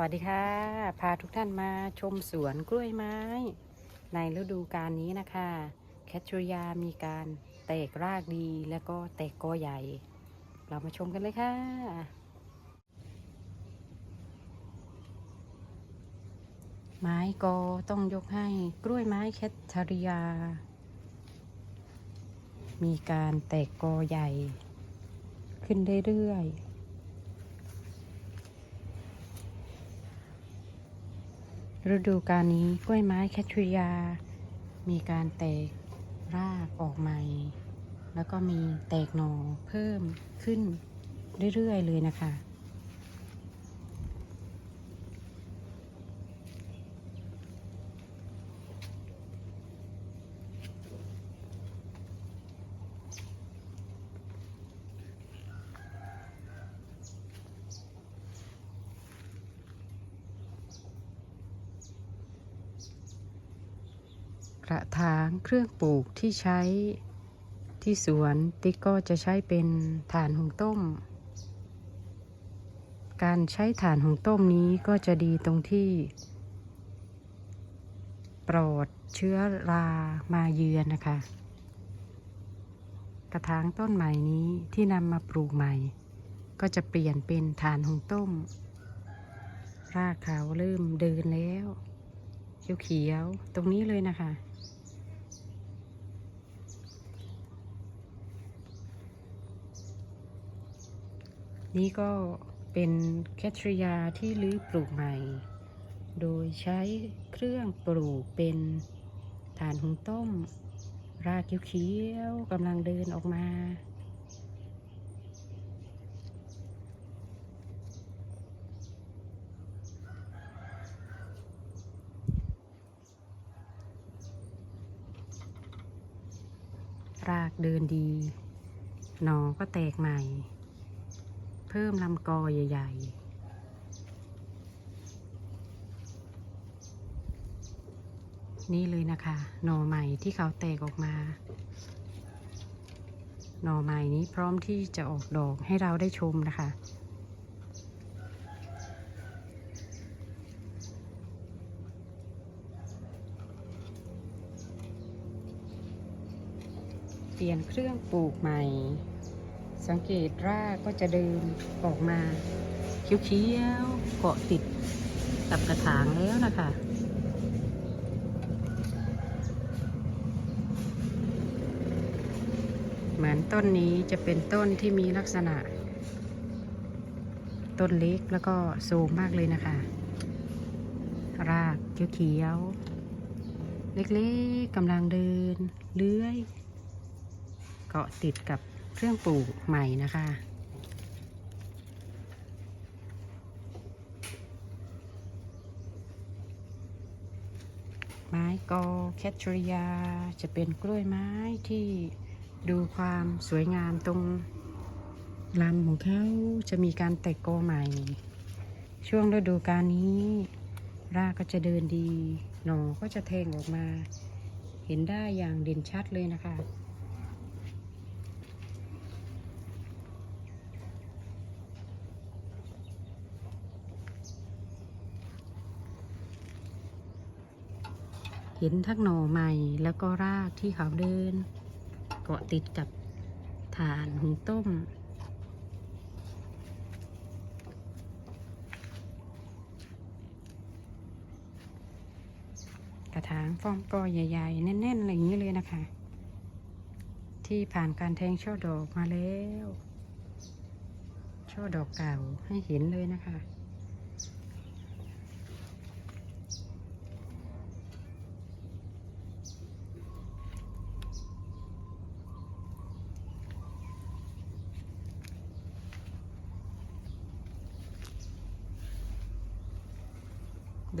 วัสดีค่ะ พาทุกท่านมาชมสวนกล้วยไม้ ในฤดูกาลนี้นะคะ แคทริยามีการแตกรากดีแล้วก็แตกกอใหญ่ เรามาชมกันเลยค่ะ ไม้กอต้องยกให้กล้วยไม้แคทริยา มีการแตกกอใหญ่ ขึ้นเรื่อยๆ ฤดูกาลนี้กล้วยไม้แคทริยา มีการแตกรากออกใหม่ แล้วก็มีแตกหน่อเพิ่มขึ้นเรื่อยๆเลยนะคะ กระถางเครื่องปลูกที่ใช้ที่สวนติ๊กก็จะใช้เป็นถ่านหุงต้ม การใช้ถ่านหุงต้มนี้ก็จะดีตรงที่ ปลอดเชื้อรามาเยือนนะคะ กระถางต้นใหม่นี้ที่นำมาปลูกใหม่ ก็จะเปลี่ยนเป็นถ่านหุงต้ม รากเขาเริ่มเดินแล้วเขียวๆตรงนี้เลยนะคะ นี่ก็เป็นแคทริยาที่ลื้อปลูกใหม่ โดยใช้เครื่องปลูกเป็นฐานหุงต้ม รากเขียวๆกำลังเดินออกมา รากเดินดี หนอก็แตกใหม่ พิ่มลำกอใหญ่ ๆนี่เลยนะคะ หน่อใหม่ที่เขาแตกออกมา หน่อใหม่นี้พร้อมที่จะออกดอกให้เราได้ชมนะคะ เปลี่ยนเครื่องปลูกใหม่ สังเกตรากก็จะเดินออกมาเขียวๆเกาะติดกับกระถางแล้วนะคะเหมือนต้นนี้จะเป็นต้นที่มีลักษณะ ต้นเล็กแล้วก็สูงมากเลยนะคะ รากเขียวๆเล็กๆกำลังเดินเลื้อย เกาะติดกับ เครื่องปลูกใหม่นะคะ ไม้กอแคทริยาจะเป็นกล้วยไม้ที่ดูความสวยงามตรงลำของเขาจะมีการแตกกอใหม่ ช่วงฤดูกาลนี้ รากก็จะเดินดี หน่อก็จะแทงออกมา เห็นได้อย่างเด่นชัดเลยนะคะ เห็นทั้งหน่อใหม่แล้วก็รากที่เขาเดิน เกาะติดกับฐานหุงต้ม กระถางฟอมกอใหญ่ ๆ แน่นๆอะไรอย่างนี้เลยนะคะ ที่ผ่านการแทงช่อดอกมาแล้ว ช่อดอกเก่าให้เห็นเลยนะคะ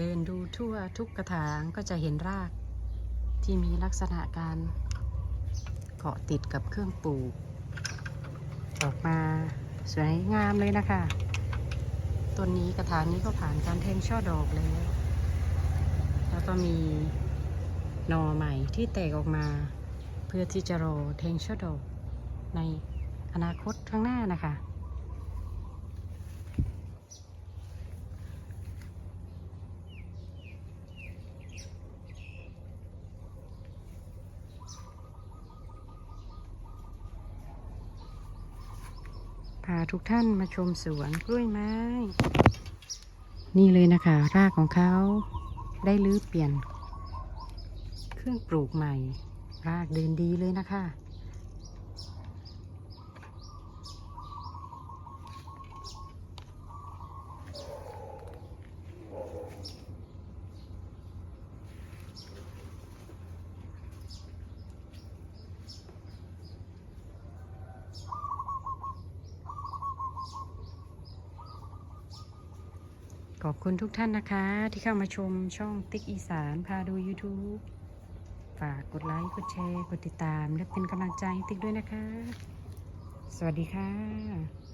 เดินดูทั่วทุกกระถางก็จะเห็นรากที่มีลักษณะการเกาะติดกับเครื่องปลูก ออกมาสวยงามเลยนะคะต้นนี้กระถางนี้ก็ผ่านการแทงช่อดอกแล้ว แล้วก็มีนอใหม่ที่แตกออกมา เพื่อที่จะรอแทงช่อดอกในอนาคตข้างหน้านะคะ ทุกท่านมาชมสวนกล้วยไม้ นี่เลยนะคะ รากของเขาได้รื้อเปลี่ยน เครื่องปลูกใหม่ รากเดินดีเลยนะคะ ขอบคุณทุกท่านนะคะ ที่เข้ามาชมช่องติ๊กอีสานพาดู YouTube ฝากกดไลค์กดแชร์ กดติดตาม และเป็นกำลังใจให้ติ๊กด้วยนะคะ สวัสดีค่ะ